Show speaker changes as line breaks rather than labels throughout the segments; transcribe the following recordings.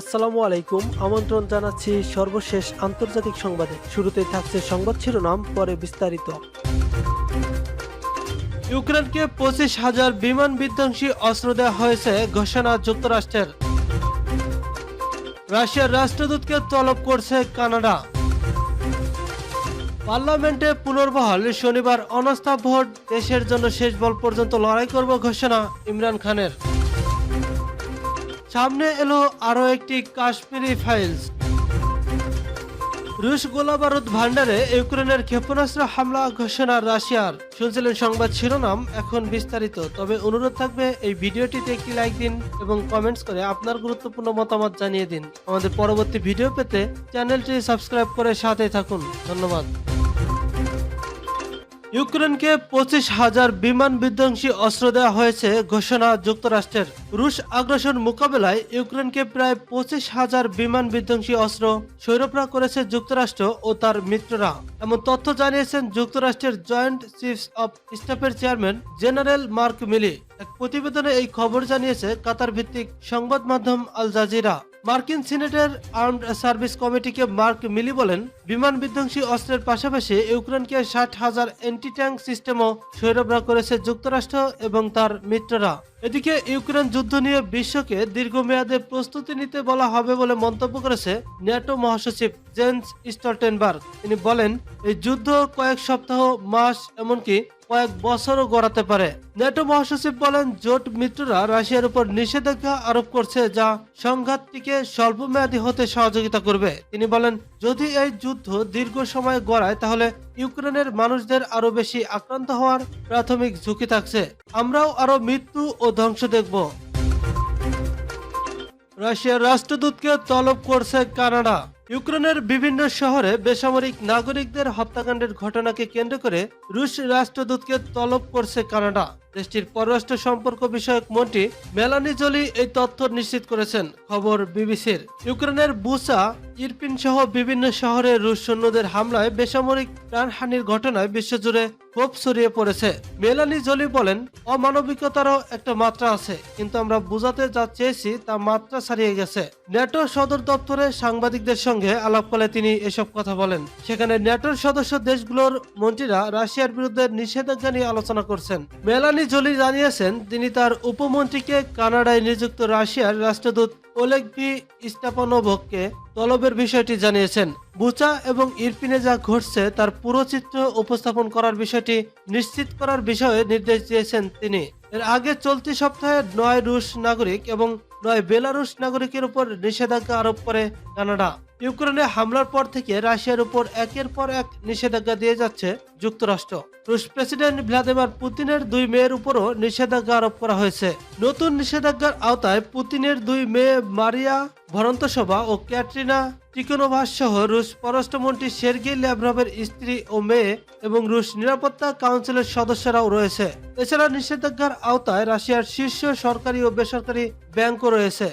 আসসালামু আলাইকুম। আমন্ত্রণ জানাচ্ছি সর্বশেষ আন্তর্জাতিক সংবাদে। শুরুতেই থাকছে সংবাদ শিরোনাম, পরে বিস্তারিত। ইউক্রেনকে পঁচিশ হাজার বিমান বিধ্বংসী অস্ত্র দেওয়া হয়েছে, ঘোষণা যুক্তরাষ্ট্রের। রাশিয়ার রাষ্ট্রদূতকে তলব করছে কানাডা। পার্লামেন্টে পুনর্বহাল, শনিবার অনাস্থা ভোট, দেশের জন্য শেষ বল পর্যন্ত লড়াই করব ঘোষণা ইমরান খানের। সামনে এলো আরও একটি কাশ্মীরি ফাইলস। রুশ গোলাবারুদ ভান্ডারে ইউক্রেনের ক্ষেপণাস্ত্র হামলা ঘোষণা রাশিয়ার। শুনছিলেন সংবাদ শিরোনাম, এখন বিস্তারিত। তবে অনুরোধ থাকবে, এই ভিডিওটিতে একটি লাইক দিন এবং কমেন্টস করে আপনার গুরুত্বপূর্ণ মতামত জানিয়ে দিন। আমাদের পরবর্তী ভিডিও পেতে চ্যানেলটি সাবস্ক্রাইব করে সাথে থাকুন। ধন্যবাদ। ইউক্রেনকে পঁচিশ হাজার বিমান বিধ্বংসী অস্ত্র দেওয়া হয়েছে, ঘোষণা যুক্তরাষ্ট্রের। রুশ আগ্রাসন মোকাবেলায় ইউক্রেনকে প্রায় পঁচিশ হাজার বিমান বিধ্বংসী অস্ত্র সৈরপ্রা করেছে যুক্তরাষ্ট্র ও তার মিত্ররা। এমন তথ্য জানিয়েছেন যুক্তরাষ্ট্রের জয়েন্ট চিফস অব স্টাফের চেয়ারম্যান, জেনারেল মার্ক মিলি। এক প্রতিবেদনে এই খবর জানিয়েছে কাতার ভিত্তিক সংবাদ মাধ্যম আল জাজিরা। মার্কিন সিনেটের আর্মড সার্ভিস কমিটিকে মার্ক মিলি বলেন, বিমান বিধ্বংসী অস্ত্রের পাশাপাশি ইউক্রেনকে ষাট হাজার অ্যান্টি ট্যাঙ্ক সিস্টেমও সরবরাহ করেছে যুক্তরাষ্ট্র এবং তার মিত্ররা। এদিকে ইউক্রেন যুদ্ধ নিয়ে বিশ্বকে দীর্ঘমেয়াদে প্রস্তুতি নিতে বলা হবে বলে মন্তব্য করেছে ন্যাটো মহাসচিব জেন্স স্টলটেনবার্গ। তিনি বলেন, এই যুদ্ধ কয়েক সপ্তাহ, মাস, এমনকি কয়েক বছরও গড়াতে পারে। ন্যাটো মহাসচিব বলেন, জোট মিত্ররা রাশিয়ার উপর নিষেধাজ্ঞা আরোপ করছে যা সংঘাতটিকে স্বল্পমেয়াদী হতে সহযোগিতা করবে। তিনি বলেন, যদি এই যুদ্ধ দীর্ঘ সময় গড়ায়, তাহলে ইউক্রেনের মানুষদের আরও বেশি আক্রান্ত হওয়ার প্রাথমিক ঝুঁকি থাকছে। আমরাও আরও মৃত্যু ও ধ্বংস দেখব। রাশিয়ার রাষ্ট্রদূতকে তলব করছে কানাডা। ইউক্রেনের বিভিন্ন শহরে বেসামরিক নাগরিকদের হত্যাকাণ্ডের ঘটনাকে কেন্দ্র করে রুশ রাষ্ট্রদূতকে তলব করছে কানাডা। দেশটির পররাষ্ট্র সম্পর্ক বিষয়ক মন্ত্রী মেলানি জলি এই তথ্য নিশ্চিত করেছেন, খবর বিবিসির। ইউক্রেনের বুসা, ইরপিন সহ বিভিন্ন শহরে রুশ সৈন্যদের হামলায় বেসামরিক প্রাণহানির ঘটনায় বিশ্বজুড়ে ক্ষোভ ছড়িয়ে পড়েছে। মেলানি জলি বলেন, অমানবিকতারও একটা মাত্রা আছে, কিন্তু আমরা বোঝাতে যা চেয়েছি তা মাত্রা ছাড়িয়ে গেছে। ন্যাটো সদর দপ্তরে সাংবাদিকদের সঙ্গে আলাপকালে তিনি এসব কথা বলেন। সেখানে ন্যাটোর সদস্য দেশগুলোর মন্ত্রীরা রাশিয়ার বিরুদ্ধে নিষেধাজ্ঞা নিয়ে আলোচনা করছেন। মেলানি জলি জানিয়েছেন তিনি তার উপমন্ত্রীকে কানাডায় নিযুক্ত রাশিয়ার রাষ্ট্রদূত ওলেগভি স্টাপানোভকে তলবের বিষয়টি জানিয়েছেন। বুচা এবং ইরপিনে যা ঘটছে তার পুরো চিত্র উপস্থাপন করার বিষয়টি নিশ্চিত করার বিষয়ে নির্দেশ দিয়েছেন তিনি। এর আগে চলতি সপ্তাহে নয় রুশ নাগরিক এবং নয় বেলারুশ নাগরিকের উপর নিষেধাজ্ঞা আরোপ করে কানাডা। ইউক্রেনে হামলার পর থেকে রাশিয়ার উপর একের পর এক নিষেধাজ্ঞা দিয়ে যাচ্ছে যুক্তরাষ্ট্র। রুশ প্রেসিডেন্ট ভ্লাদিমির পুতিনের দুই মেয়ের উপরও নিষেধাজ্ঞা আরোপ করা হয়েছে। নতুন নিষেধাজ্ঞার আওতায় পুতিনের দুই মেয়ে মারিয়া ভরন্তসভা ও ক্যাটরিনা টিকোনোভাস সহ রুশ পররাষ্ট্রমন্ত্রী সের্গেই ল্যাভরভের স্ত্রী ও মেয়ে এবং রুশ নিরাপত্তা কাউন্সিলের সদস্যরাও রয়েছে। এছাড়া নিষেধাজ্ঞার আওতায় রাশিয়ার শীর্ষ সরকারি ও বেসরকারি ব্যাংকও রয়েছে।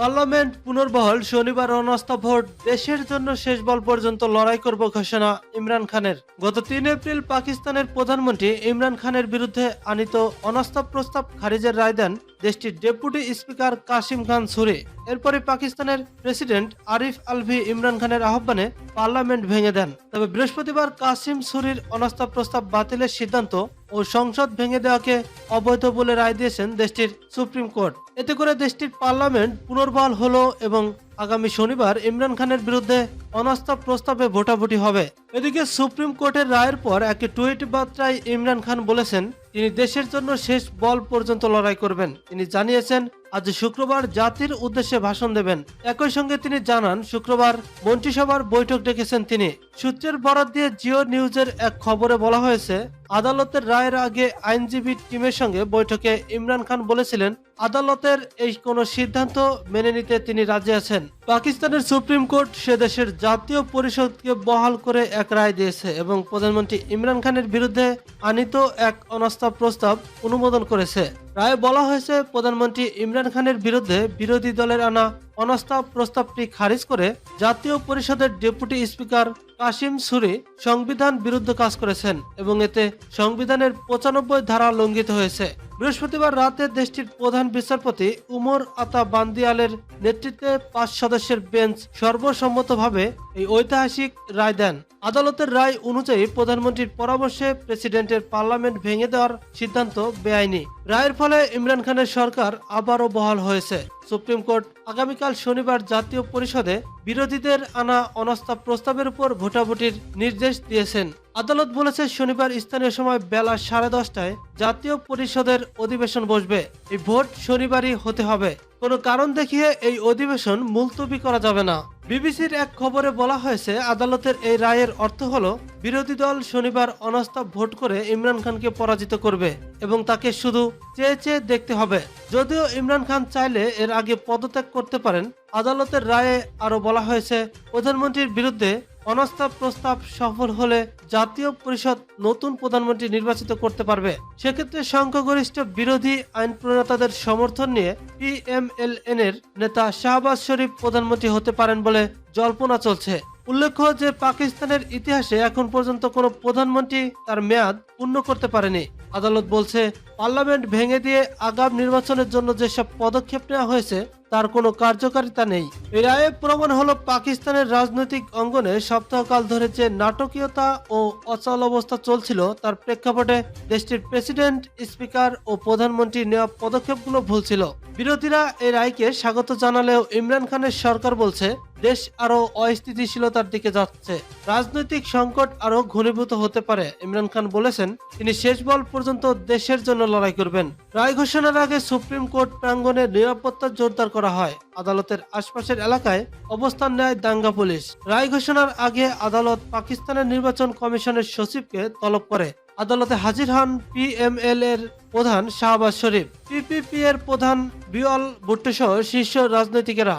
পার্লামেন্ট পুনর্বহল শনিবার অনাস্থা ভোট দেশের জন্য শেষ বল পর্যন্ত লড়াই করব ঘোষণা ইমরান খানের। গত তিন এপ্রিল পাকিস্তানের প্রধানমন্ত্রী ইমরান খানের বিরুদ্ধে আনিত অনাস্থা প্রস্তাব খারিজের রায় দেন দেশটির ডেপুটি স্পিকার কাসিম খান সুরে। এরপরে পাকিস্তানের প্রেসিডেন্ট আরিফ আলভি ইমরান খানের আহ্বানে পার্লামেন্ট ভেঙে দেন। তবে বৃহস্পতিবার কাসিম সুরির অনাস্থা প্রস্তাব বাতিলের সিদ্ধান্ত ও সংসদ ভেঙে দেওয়াকে অবৈধ বলে রায় দিয়েছেন দেশটির সুপ্রিম কোর্ট। এতে করে দেশটির পার্লামেন্ট পুনর্বহাল হলো এবং আগামী শনিবার ইমরান খানের বিরুদ্ধে অনাস্থা প্রস্তাবে ভোটাভুটি হবে। এদিকে সুপ্রিম কোর্টের রায়ের পর একটি টুইট বার্তায় ইমরান খান বলেছেন তিনি দেশের জন্য শেষ বল পর্যন্ত লড়াই করবেন। তিনি জানিয়েছেন আজ শুক্রবার জাতির উদ্দেশ্যে ভাষণ দেবেন। একই সঙ্গে তিনি জানান, শুক্রবার মন্ত্রিসভার বৈঠক ডেকেছেন তিনি। সূত্রের বরাত দিয়ে জিও নিউজের এক খবরে বলা হয়েছে, আদালতের রায়ের আগে আইনজীবী টিমের সঙ্গে বৈঠকে ইমরান খান বলেছিলেন, আদালতের এই কোনো সিদ্ধান্ত মেনে নিতে তিনি রাজি আছেন। পাকিস্তানের সুপ্রিম কোর্ট সে দেশের জাতীয় পরিষদকে বহাল করে এক রায় দিয়েছে এবং প্রধানমন্ত্রী ইমরান খানের বিরুদ্ধে আনিত এক অনাস্থা প্রস্তাব অনুমোদন করেছে। রায়ে বলা হয়েছে প্রধানমন্ত্রী ইমরান খানের বিরুদ্ধে বিরোধী দলের আনা অনাস্থা প্রস্তাবটি খারিজ করে জাতীয় পরিষদের ডেপুটি স্পিকার কাশিম সুরি সংবিধান বিরুদ্ধ কাজ করেছেন এবং এতে সংবিধানের পঁচানব্বই ধারা লঙ্ঘিত হয়েছে। বৃহস্পতিবার রাতে দেশটির প্রধান বিচারপতি উমর আতা বান্দিয়ালের নেতৃত্বে পাঁচ সদস্যের বেঞ্চ সর্বসম্মতভাবে এই ঐতিহাসিক রায় দেন। আদালতের রায় অনুযায়ী প্রধানমন্ত্রীর পরামর্শে প্রেসিডেন্টের পার্লামেন্ট ভেঙে দেওয়ার সিদ্ধান্ত বেআইনি। রায়ের ফলে ইমরান খানের সরকার আবারও বহাল হয়েছে। সুপ্রিম কোর্ট আগামীকাল শনিবার জাতীয় পরিষদে বিরোধীদের আনা অনাস্থা প্রস্তাবের উপর ভোটাভুটির নির্দেশ দিয়েছেন। আদালত বলেছে শনিবার স্থানীয় সময় বেলা সাড়ে দশটায় জাতীয় পরিষদের অধিবেশন বসবে। এই ভোট শনিবারই হতে হবে। কোনো কারণ দেখিয়ে এই অধিবেশন মুলতবি করা যাবে না। বিবিসির এক খবরে বলা হয়েছে, আদালতের এই রায়ের অর্থ হলো, বিরোধী দল শনিবার অনাস্থা ভোট করে ইমরান খানকে পরাজিত করবে এবং তাকে শুধু চেয়ে চেয়ে দেখতে হবে। যদিও ইমরান খান চাইলে এর আগে পদত্যাগ করতে পারেন, আদালতের রায়ে আরও বলা হয়েছে, প্রধানমন্ত্রীর বিরুদ্ধে অনাস্থা প্রস্তাব সফল হলে জাতীয় পরিষদ নতুন প্রধানমন্ত্রী নির্বাচিত করতে পারবে। সেক্ষেত্রে সংখ্যাগরিষ্ঠ বিরোধী আইন প্রণেতাদের সমর্থন নিয়ে পিএমএলএন এর নেতা শাহবাজ শরীফ প্রধানমন্ত্রী হতে পারেন বলে জল্পনা চলছে। উল্লেখ্য যে পাকিস্তানের ইতিহাসে এখন পর্যন্ত কোনো প্রধানমন্ত্রী তার মেয়াদ পূর্ণ করতে পারেনি। আদালত বলছে, পার্লামেন্ট ভেঙে দিয়ে আগাম নির্বাচনের জন্য যেসব পদক্ষেপ নেওয়া হয়েছে তার কোনো কার্যকারিতা নেই। এই রায়ে প্রমাণ হলো পাকিস্তানের রাজনৈতিক অঙ্গনে সপ্তাহকাল ধরে যে নাটকীয়তা ও অচল অবস্থা চলছিল, তার প্রেক্ষাপটে দেশটির প্রেসিডেন্ট, স্পিকার ও প্রধানমন্ত্রী নেওয়া পদক্ষেপগুলো ভুল ছিল। বিরোধীরা এই রায়কে স্বাগত জানালেও ইমরান খানের সরকার বলছে দেশ আরও অস্থিতিশীলতার দিকে যাচ্ছে। রাজনৈতিক সংকট আরও ঘনীভূত হতে পারে, ইমরান খান বলেছেন। তিনি শেষ বল পর্যন্ত দেশের জন্য লড়াই করবেন। রায় ঘোষণার আগে সুপ্রিম কোর্ট প্রাঙ্গনে নিরাপত্তা জোরদার করা হয়। আদালতের আশপাশের এলাকায় অবস্থান নেয় দাঙ্গা পুলিশ। রায় ঘোষণার আগে আদালত পাকিস্তানের নির্বাচন কমিশনের সচিবকে তলব করে। আদালতে হাজির হন পিএমএল এর প্রধান শাহবাজ শরীফ। পিপিপি এর প্রধান বিয়ল ভুট্টো সহ শীর্ষ রাজনৈতিকেরা।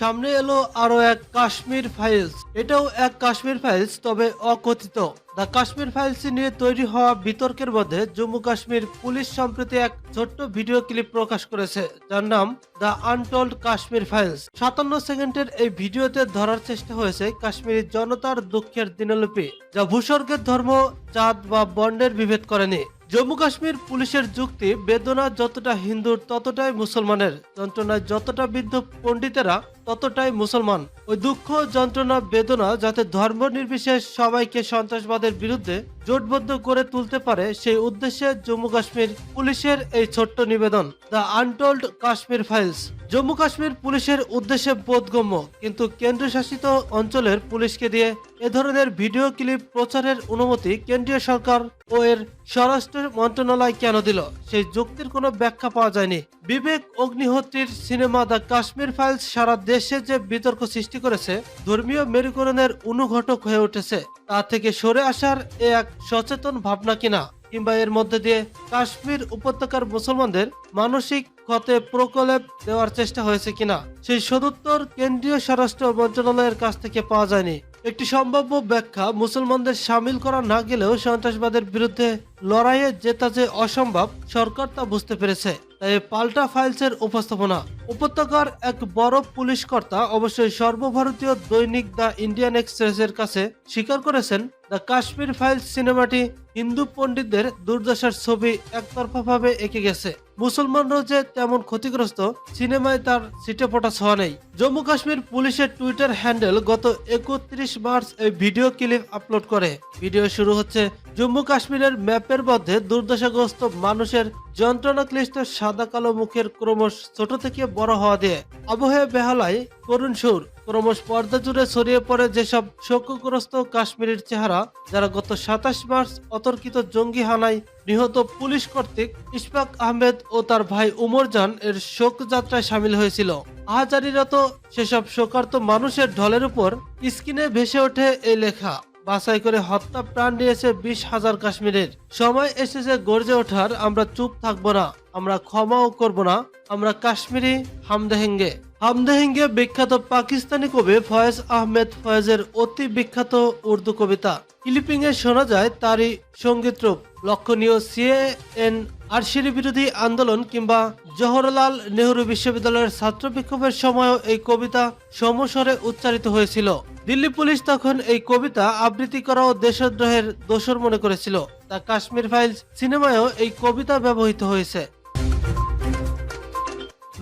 সামনে এলো আরও এক কাশ্মীর ফাইলস এটাও এক কাশ্মীর ফাইলস তবে অকথিত। দ্য কাশ্মীর ফাইলস নিয়ে তৈরি হওয়া বিতর্কের মধ্যে জম্মু কাশ্মীর পুলিশ সম্প্রতি এক ছোট্ট ভিডিও ক্লিপ প্রকাশ করেছে, যার নাম দ্য আনটোল্ড কাশ্মীর ফাইলস সাতান্ন সেকেন্ডের এই ভিডিওতে ধরার চেষ্টা হয়েছে কাশ্মীরি জনতার দুঃখের দিনলিপি, যা ভূস্বর্গের ধর্ম চাঁদ বা বন্ডের বিভেদ করেনি। জম্মু কাশ্মীর পুলিশের যুক্তি, বেদনা যতটা হিন্দুর ততটাই মুসলমানের, যন্ত্রণায় যতটা বৃদ্ধ পণ্ডিতেরা ততটাই মুসলমান। ওই দুঃখ, যন্ত্রণা, বেদনা যাতে ধর্ম নির্বিশেষ সবাইকে সন্ত্রাসবাদের বিরুদ্ধে জোটবদ্ধ করে তুলতে পারে, সেই উদ্দেশ্যে জম্মু কাশ্মীর পুলিশের এই ছোট্ট নিবেদন। The untold Kashmir files. Jammu Kashmir পুলিশের উদ্দেশ্যে বোধগম্য, কিন্তু কেন্দ্রশাসিত অঞ্চলের পুলিশকে দিয়ে এ ধরনের ভিডিও ক্লিপ প্রচারের অনুমতি কেন্দ্রীয় সরকার ও এর স্বরাষ্ট্র মন্ত্রণালয় কেন দিল? সেই যুক্তির কোনো ব্যাখ্যা পাওয়া যায়নি। বিবেক অগ্নিহোত্রীর সিনেমা দ্য কাশ্মীর ফাইলস সারা দেশে যে বিতর্ক সৃষ্টি করেছে, ধর্মীয় মেরুকরণের অনুঘটক হয়ে উঠেছে। তা থেকে সরে আসার এ এক সচেতন ভাবনা কিনা? কিংবা এর মধ্যে দিয়ে কাশ্মীর উপত্যকার মুসলমানদের মানসিক ক্ষতে প্রকলেপ দেওয়ার চেষ্টা হয়েছে কিনা? সেই সদুত্তর কেন্দ্রীয় স্বরাষ্ট্র মন্ত্রণালয়ের কাছ থেকে পাওয়া যায়নি। একটি সম্ভাব্য ব্যাখ্যা মুসলমানদের সামিল করা না গেলেও সন্ত্রাসবাদের বিরুদ্ধে লড়াইয়ে জেতা যে অসম্ভব, সরকার তা বুঝতে পেরেছে। পাল্টা ফাইলসের উপস্থাপনা। উপত্যকার এক বড় পুলিশ কর্তা অবশ্যই সর্বভারতীয় দৈনিক দ্য ইন্ডিয়ান এক্সপ্রেসের কাছে স্বীকার করেছেন, দ্য কাশ্মীর ফাইলস সিনেমাটি হিন্দু পণ্ডিতদের দুর্দশার ছবি একতরফাভাবে এঁকে গেছে। মুসলমানরাও যে তেমন ক্ষতিগ্রস্ত, সিনেমায় তার সিটে ফোটা ছোঁয়া নেই। জম্মু কাশ্মীর পুলিশের টুইটার হ্যান্ডেল গত একত্রিশ মার্চ এই ভিডিও ক্লিপ আপলোড করে। ভিডিও শুরু হচ্ছে জম্মু কাশ্মীরের ম্যাপের মধ্যে দুর্দশাগ্রস্ত মানুষের যন্ত্রণা ক্লিষ্ট সাদা কালো মুখের ক্রমশ ছোট থেকে বড় হওয়া দিয়ে। আবহাওয়া বেহালায় করুণ সুর। ক্রমশ পর্দা জুড়ে ছড়িয়ে পড়ে যেসব শোকগ্রস্ত কাশ্মীরের চেহারা, যারা গত সাতাশ মার্চ অতর্কিত জঙ্গি হানায় নিহত পুলিশ কর্তৃক ইশফাক আহমেদ ও তার ভাই উমর জান এর শোক যাত্রায় সামিল হয়েছিল। আহাজারিরত সেসব শোকার্ত মানুষের ঢলের উপর স্ক্রিনে ভেসে ওঠে এই লেখা। বাছাই করে হত্যা প্রাণ নিয়েছে বিশ হাজার কাশ্মীরের। সময় এসেছে গর্জে ওঠার, আমরা চুপ থাকব না, আমরা ক্ষমাও করব না, আমরা কাশ্মীরি হামদেহেঙ্গে। হামদেহেঙ্গে বিখ্যাত পাকিস্তানি কবি ফয়েজ আহমেদ ফয়েজের অতি বিখ্যাত উর্দু কবিতা। ক্লিপিং এ শোনা যায় তারই সংগীত রূপ। লক্ষণীয় সিএএন আরশিরি বিরোধী আন্দোলন কিংবা জওহরলাল নেহরু বিশ্ববিদ্যালয়ের ছাত্র বিক্ষোভের সময়ও এই কবিতা সমস্বরে উচ্চারিত হয়েছিল। দিল্লি পুলিশ তখন এই কবিতা আবৃত্তি করা ও দেশদ্রোহের দোষর মনে করেছিল। তা কাশ্মীর ফাইলস সিনেমায়ও এই কবিতা ব্যবহৃত হয়েছে।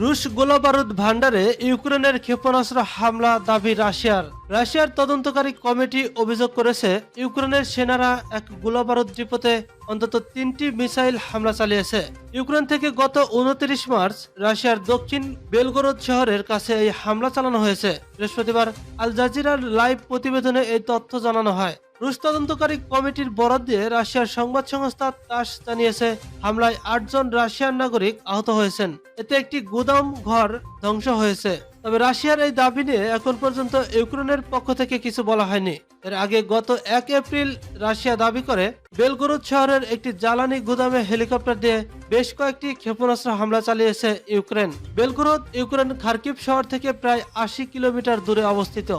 রুশ গোলাবারুদ ভান্ডারে ইউক্রেনের ক্ষেপণাস্ত্র হামলা দাবি রাশিয়ার। রাশিয়ার তদন্তকারী কমিটি অভিযোগ করেছে, ইউক্রেনের সেনারা এক গোলাবারুদ ডিপোতে অন্তত তিনটি মিসাইল হামলা চালিয়েছে। ইউক্রেন থেকে গত উনত্রিশ মার্চ রাশিয়ার দক্ষিণ বেলগরদ শহরের কাছে এই হামলা চালানো হয়েছে। বৃহস্পতিবার আল জাজিরার লাইভ প্রতিবেদনে এই তথ্য জানানো হয়। রুশ তদন্তকারী কমিটির বরাদ দিয়ে রাশিয়ার সংবাদ সংস্থা তাস জানিয়েছে। হামলায় আটজন রাশিয়ান নাগরিক আহত হয়েছেন। এতে একটি গুদাম ঘর ধ্বংস হয়েছে। তবে রাশিয়ার এই দাবি নিয়ে এখন পর্যন্ত ইউক্রেনের পক্ষ থেকে কিছু বলা হয়নি। এর আগে গত এক এপ্রিল রাশিয়া দাবি করে, বেলগরুদ শহরের একটি জ্বালানি গুদামে হেলিকপ্টার দিয়ে বেশ কয়েকটি ক্ষেপণাস্ত্র হামলা চালিয়েছে ইউক্রেন। বেলগরুদ ইউক্রেন খার্কিভ শহর থেকে প্রায় আশি কিলোমিটার দূরে অবস্থিত।